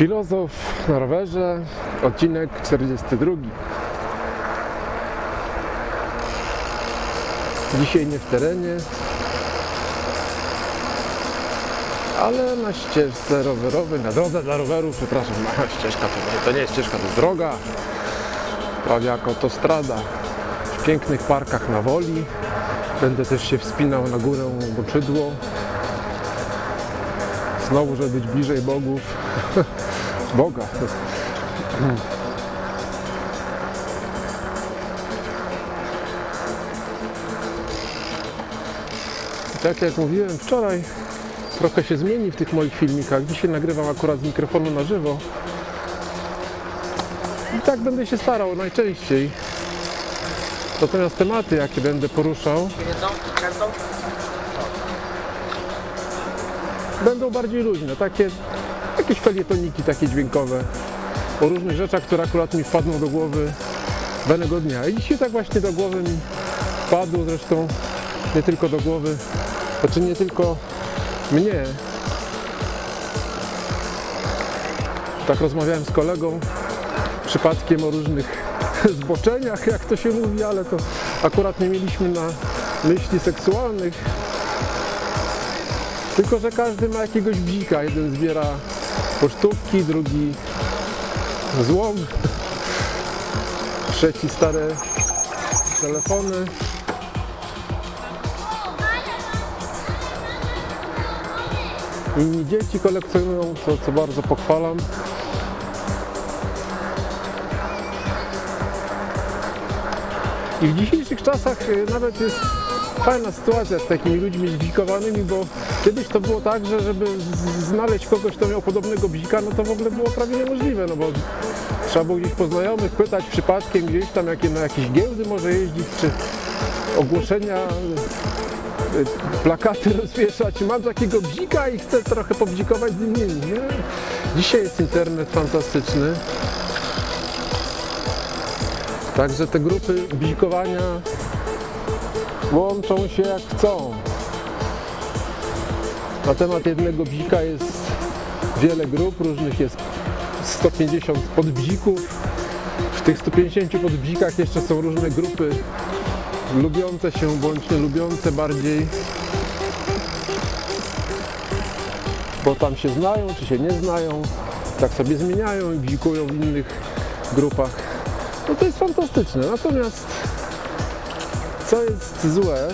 Filozof na rowerze, odcinek 42. Dzisiaj nie w terenie, ale na ścieżce rowerowej, na drodze dla rowerów, przepraszam, ścieżka to, to nie jest ścieżka, to jest droga, prawie jak autostrada, w pięknych parkach na Woli. Będę też się wspinał na górę Boczydło, znowu, żeby być bliżej bogów. Boga. I Tak jak mówiłem wczoraj, trochę się zmieni w tych moich filmikach. Dzisiaj nagrywam akurat z mikrofonu na żywo. I tak będę się starał najczęściej. Natomiast tematy, jakie będę poruszał, będą bardziej luźne, takie jakieś felietoniki takie dźwiękowe o różnych rzeczach, które akurat mi wpadną do głowy danego dnia. I dzisiaj tak właśnie do głowy mi wpadło, zresztą nie tylko do głowy, znaczy nie tylko mnie. Tak rozmawiałem z kolegą przypadkiem o różnych zboczeniach, jak to się mówi, ale to akurat nie mieliśmy na myśli seksualnych, tylko, że każdy ma jakiegoś bzika. Jeden zbiera pocztówki, drugi złom, trzeci stare telefony. Inni dzieci kolekcjonują, co, co bardzo pochwalam. I w dzisiejszych czasach y, nawet jest fajna sytuacja z takimi ludźmi zbzikowanymi, bo kiedyś to było tak, że żeby znaleźć kogoś, kto miał podobnego bzika, no to w ogóle było prawie niemożliwe, no bo trzeba było gdzieś po znajomych pytać przypadkiem gdzieś tam, jakie, na jakieś giełdy może jeździć, czy ogłoszenia, y, plakaty rozwieszać. Mam takiego bzika i chcę trochę pobzikować z innymi. Nie? Dzisiaj jest internet fantastyczny. Także te grupy bzikowania łączą się jak chcą. Na temat jednego bzika jest wiele grup, różnych jest 150 podbzików. W tych 150 podbzikach jeszcze są różne grupy lubiące się bądź nie lubiące bardziej. Bo tam się znają, czy się nie znają, tak sobie zmieniają i bzikują w innych grupach. No to jest fantastyczne. Natomiast co jest złe,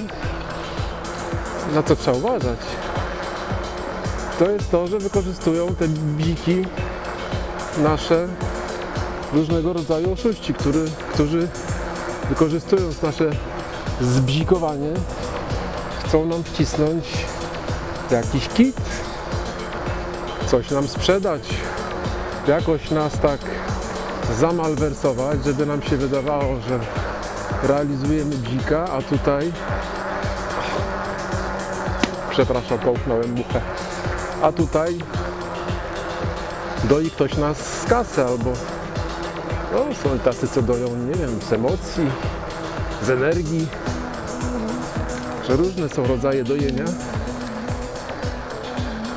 na co trzeba uważać, to jest to, że wykorzystują te bziki nasze różnego rodzaju oszuści, który, którzy wykorzystując nasze zbzikowanie chcą nam wcisnąć jakiś kit, coś nam sprzedać, jakoś nas tak zamalwersować, żeby nam się wydawało, że realizujemy dzika, a tutaj przepraszam, połknąłem muchę a tutaj doi ktoś nas z kasy albo no, są tacy, co doją, nie wiem, z emocji, z energii, że różne są rodzaje dojenia.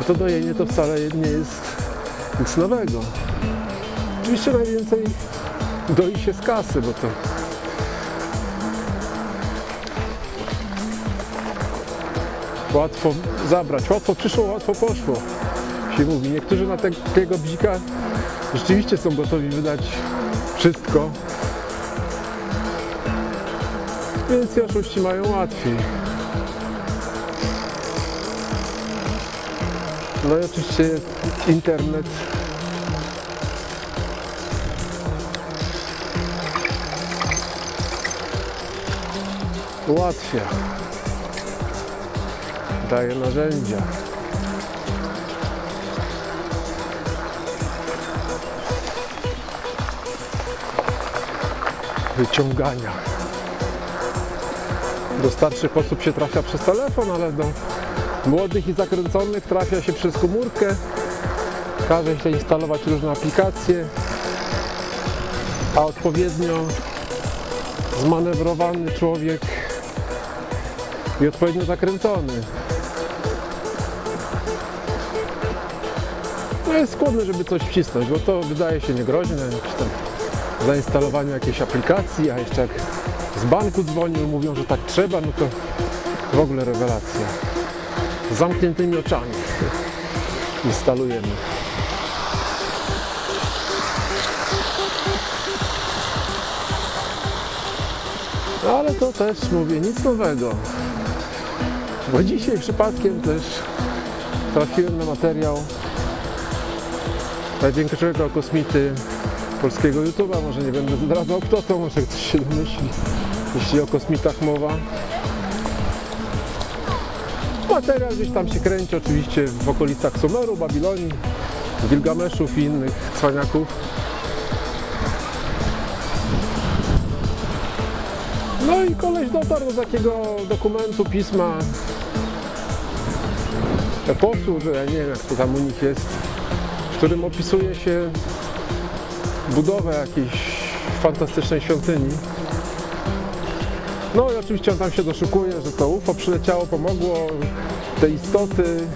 A to dojenie to wcale nie jest nic nowego. Oczywiście najwięcej doi się z kasy, bo to łatwo zabrać, łatwo przyszło, łatwo poszło się mówi. Niektórzy na takiego bzika rzeczywiście są gotowi wydać wszystko. Więc i oszuści mają łatwiej. No i oczywiście internet. Ułatwia. Daje narzędzia. wyciągania. Do starszych osób się trafia przez telefon, ale do młodych i zakręconych trafia się przez komórkę. Każe się instalować różne aplikacje, a odpowiednio zmanewrowany człowiek i odpowiednio zakręcony no jest skłonny, żeby coś wcisnąć, bo to wydaje się niegroźne, jakieś tam zainstalowanie jakiejś aplikacji, a jeszcze jak z banku dzwonią i mówią, że tak trzeba, no to w ogóle rewelacja. Z zamkniętymi oczami instalujemy. No ale to też mówię nic nowego. Bo dzisiaj przypadkiem też trafiłem na materiał największego kosmity polskiego YouTube'a. Może nie będę zdradzał kto to, może ktoś się domyśli, jeśli o kosmitach mowa. Materiał gdzieś tam się kręci oczywiście w okolicach Sumeru, Babilonii, Gilgameszów i innych cwaniaków. No i koleś dotarł do takiego dokumentu, pisma, eposu, że nie wiem jak to tam u nich jest, którym opisuje się budowę jakiejś fantastycznej świątyni. No i oczywiście on tam się doszukuje, że to UFO przyleciało, pomogło, te istoty.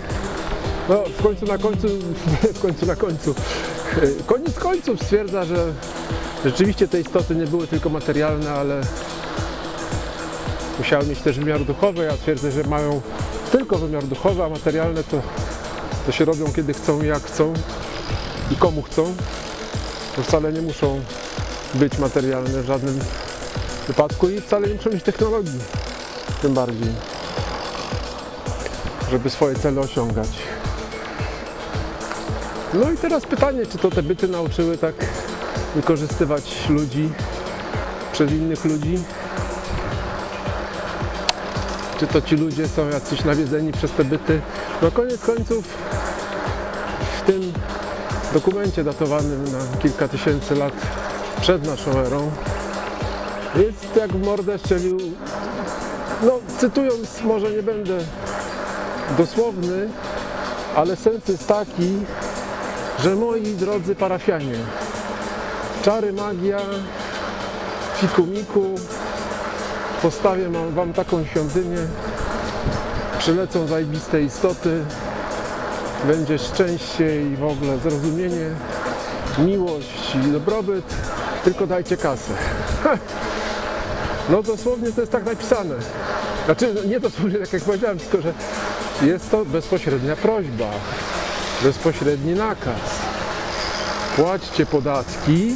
No w końcu na końcu, w końcu na końcu, koniec końców stwierdza, że rzeczywiście te istoty nie były tylko materialne, ale musiały mieć też wymiar duchowy. Ja twierdzę, że mają tylko wymiar duchowy, a materialne to, to się robią kiedy chcą i jak chcą i komu chcą. To wcale nie muszą być materialne w żadnym wypadku i wcale nie muszą mieć technologii. Tym bardziej, żeby swoje cele osiągać. No i teraz pytanie, czy to te byty nauczyły tak wykorzystywać ludzi przez innych ludzi? czy to ci ludzie są jacyś nawiedzeni przez te byty. No koniec końców w tym dokumencie datowanym na kilka tysięcy lat przed naszą erą. Jest jak w mordę strzelił, no cytując, może nie będę dosłowny, ale sens jest taki, że moi drodzy parafianie, czary, magia, fikumiku, postawię wam taką świątynię, przylecą zajebiste istoty, będzie szczęście i w ogóle zrozumienie, miłość i dobrobyt, tylko dajcie kasę. No dosłownie to jest tak napisane. Znaczy nie dosłownie tak jak powiedziałem, tylko że jest to bezpośrednia prośba, bezpośredni nakaz. Płaćcie podatki,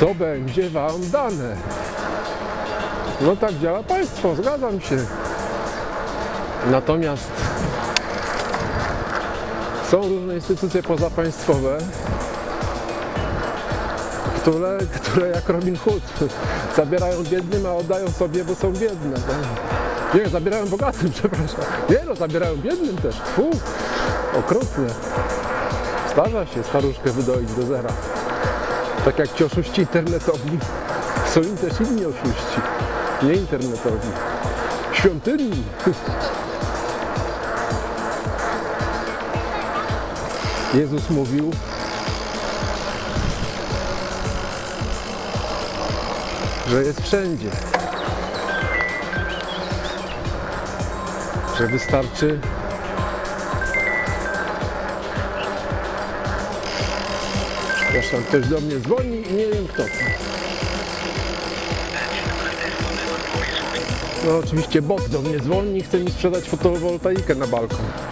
to będzie wam dane. No tak działa państwo, zgadzam się. Natomiast są różne instytucje pozapaństwowe, które, które jak Robin Hood zabierają biednym, a oddają sobie, bo są biedne. tak? Nie, zabierają bogatym, przepraszam. Nie no, zabierają biednym też. Fu, okrutne. Zdarza się staruszkę wydoić do zera. Tak jak ci oszuści internetowi, są im też inni oszuści. Nie internetowi. Świątynni. Jezus mówił, że jest wszędzie. Że wystarczy Zresztą ktoś do mnie dzwoni i nie wiem kto to. No oczywiście bot do mnie dzwoni i chce mi sprzedać fotowoltaikę na balkon.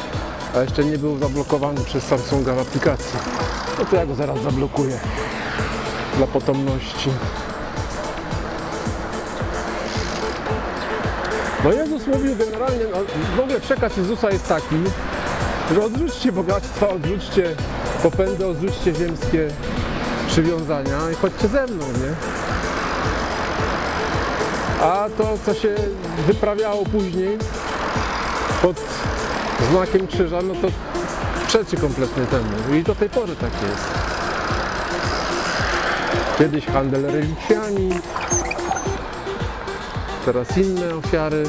A jeszcze nie był zablokowany przez Samsunga w aplikacji. No to ja go zaraz zablokuję. Dla potomności. No Jezus mówił generalnie, no, w ogóle przekaz Jezusa jest taki, że odrzućcie bogactwa, odrzućcie popędy, odrzućcie ziemskie przywiązania i chodźcie ze mną, nie? A to, co się wyprawiało później pod znakiem krzyża, no to przeczy kompletnie temu. I do tej pory tak jest. Kiedyś handel relikwiami, teraz inne ofiary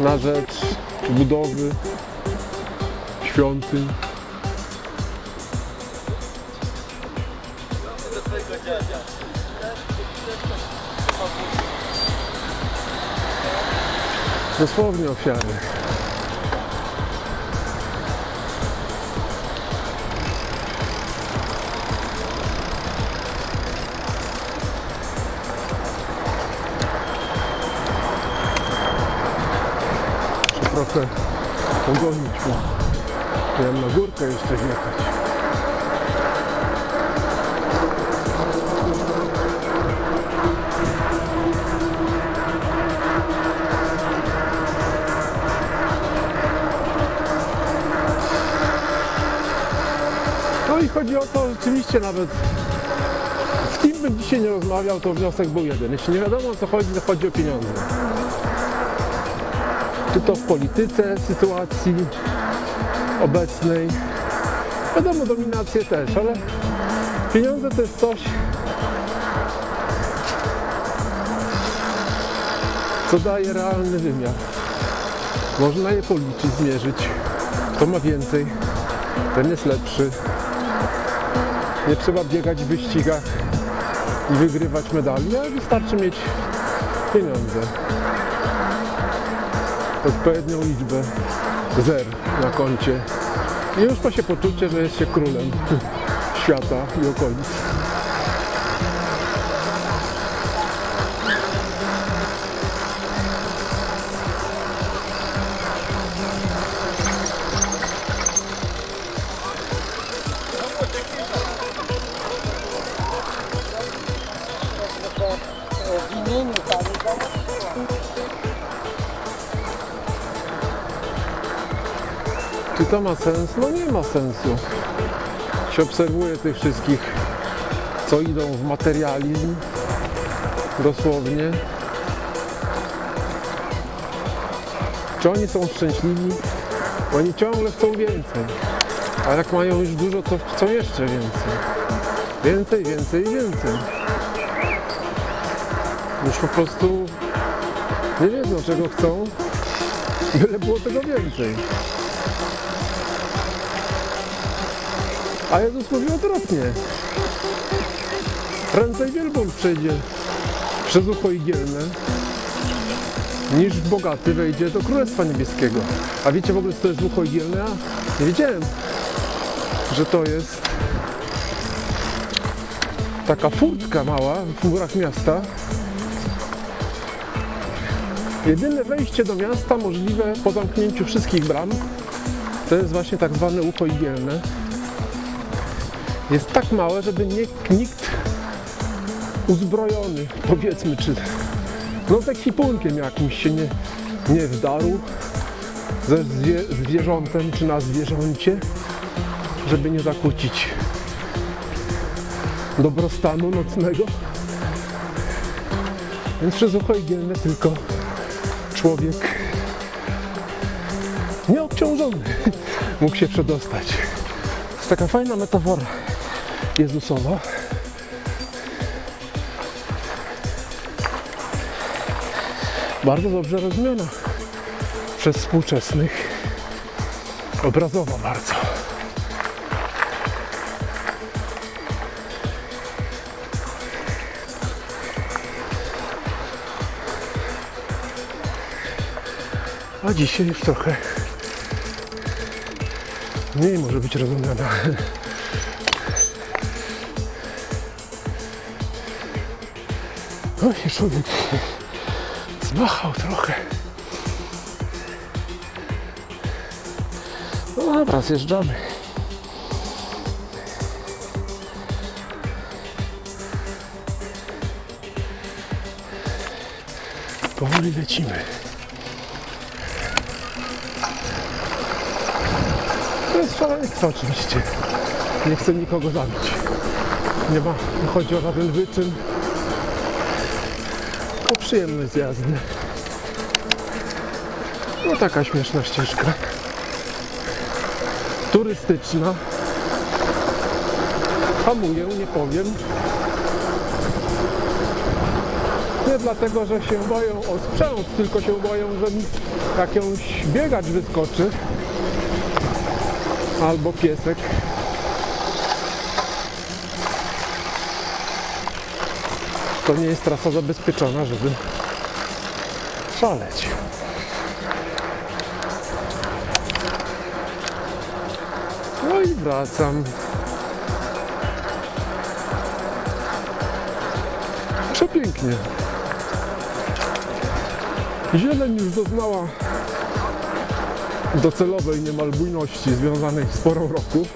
na rzecz budowy świątyń. Dosłownie ofiary. Trochę pogonić, bo na górkę jeszcze wjechać. No i chodzi o to rzeczywiście nawet z kim bym dzisiaj nie rozmawiał, to wniosek był jeden. Jeśli nie wiadomo o co chodzi, to chodzi o pieniądze. Czy to w polityce, sytuacji obecnej. Wiadomo, dominację też, ale pieniądze to jest coś, co daje realny wymiar. Można je policzyć, zmierzyć. Kto ma więcej, ten jest lepszy. Nie trzeba biegać w wyścigach i wygrywać medali, ale wystarczy mieć pieniądze. Odpowiednią liczbę zer na koncie. I już ma się poczucie, że jest się królem świata i okolic. Czy to ma sens? No nie ma sensu. Się obserwuje tych wszystkich, co idą w materializm, dosłownie. Czy oni są szczęśliwi? Oni ciągle chcą więcej. A jak mają już dużo, to chcą jeszcze więcej. Więcej, więcej i więcej. Już po prostu nie wiedzą czego chcą, byle było tego więcej. A Jezus mówił odwrotnie. Prędzej wielbłąd przejdzie przez ucho igielne, niż bogaty wejdzie do Królestwa Niebieskiego. A wiecie w ogóle, co to jest ucho igielne? Ja nie wiedziałem, że to jest taka furtka mała w murach miasta. Jedyne wejście do miasta możliwe po zamknięciu wszystkich bram to jest właśnie tak zwane ucho igielne jest tak małe, żeby nikt, nikt uzbrojony, powiedzmy, czy no z ekwipunkiem jakimś się nie, nie wdarł ze zwie, zwierzątem, czy na zwierzącie, żeby nie zakłócić dobrostanu nocnego. Więc przez ucho igielne tylko człowiek nieobciążony mógł się przedostać. Jest taka fajna metafora. Jezusowa. Bardzo dobrze rozumiana przez współczesnych. Obrazowa bardzo. A dzisiaj już trochę mniej może być rozumiana. Oj, człowiek zmachał trochę. No dobra, zjeżdżamy. Powoli lecimy. To jest szaleństwo oczywiście. Nie chcę nikogo zabić. Nie ma, nie chodzi o żaden wyczyn o przyjemność z. No taka śmieszna ścieżka. Turystyczna. Hamuję, nie powiem. Nie dlatego, że się boją o sprzęt, tylko się boją, że mi jakąś biegacz wyskoczy. Albo piesek. To nie jest trasa zabezpieczona, żeby szaleć. No i wracam. Przepięknie. Zieleń już doznała docelowej niemal bujności związanej z porą roku.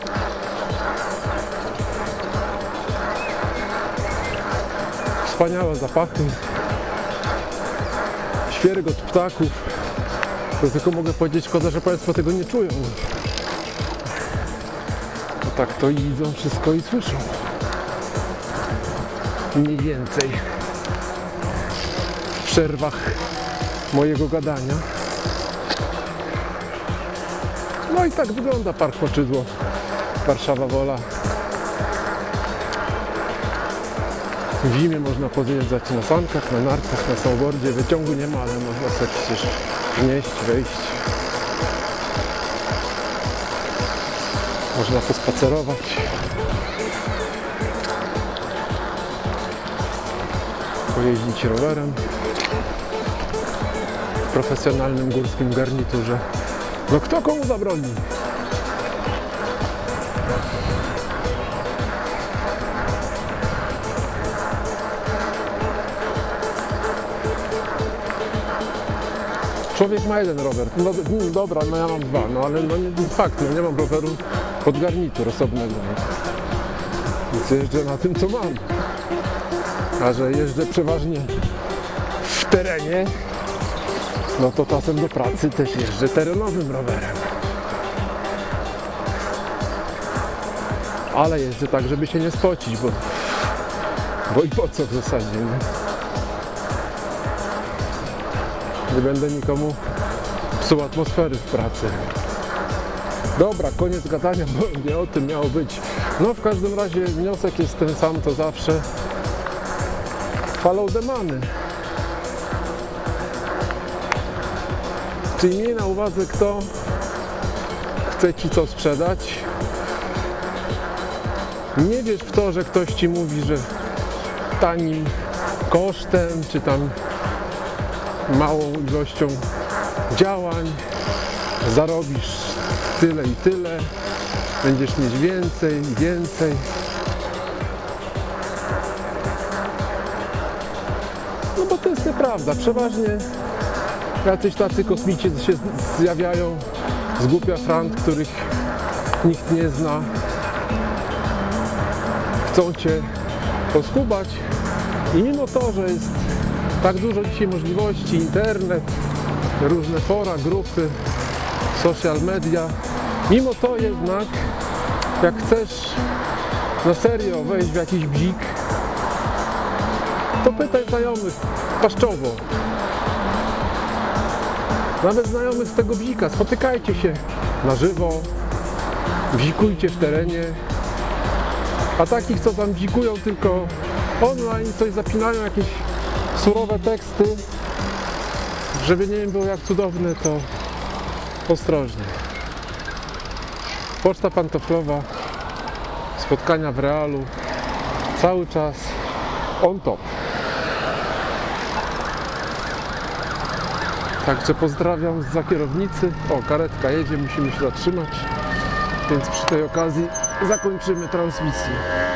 Wspaniałe zapachy, świergot ptaków. To tylko mogę powiedzieć, szkoda, że Państwo tego nie czują. Bo tak to i widzą wszystko i słyszą. Mniej więcej. W przerwach mojego gadania. No i tak wygląda Park Poczydło. Warszawa Wola. W zimie można podjeżdżać na sankach, na nartach, na snowboardzie. Wyciągu nie ma, ale można sobie przecież wnieść, wejść. Można pospacerować. Pojeździć rowerem w profesjonalnym górskim garniturze. No kto komu zabroni? Człowiek ma jeden rower. No, mm, dobra, no ja mam dwa, no ale no fakt, no nie mam roweru pod garnitur osobnego. No. Więc jeżdżę na tym, co mam. A że jeżdżę przeważnie w terenie, no to czasem do pracy też jeżdżę terenowym rowerem. Ale jeżdżę tak, żeby się nie spocić, bo, bo i po co w zasadzie, nie? Nie będę nikomu psuł atmosfery w pracy. Dobra, koniec gadania, bo nie o tym miało być. No w każdym razie wniosek jest ten sam, to zawsze. Follow the money. Czyli miej na uwadze, kto chce Ci co sprzedać. Nie wierz w to, że ktoś Ci mówi, że tanim kosztem, czy tam małą ilością działań zarobisz tyle i tyle, będziesz mieć więcej i więcej. No bo to jest nieprawda. Przeważnie jacyś tacy kosmici się zjawiają z głupia frant, których nikt nie zna. Chcą Cię poskubać i mimo to, że jest tak dużo dzisiaj możliwości, internet, różne fora, grupy, social media. Mimo to jednak, jak chcesz na serio wejść w jakiś bzik, to pytaj znajomych paszczowo. Nawet znajomych z tego bzika, spotykajcie się na żywo, bzikujcie w terenie, a takich, co tam bzikują tylko online, coś zapinają, jakieś surowe teksty, żeby nie było jak cudowne, to ostrożnie. Poczta pantoflowa, spotkania w realu, cały czas on top. Także pozdrawiam za kierownicy. O, karetka jedzie, musimy się zatrzymać, więc przy tej okazji zakończymy transmisję.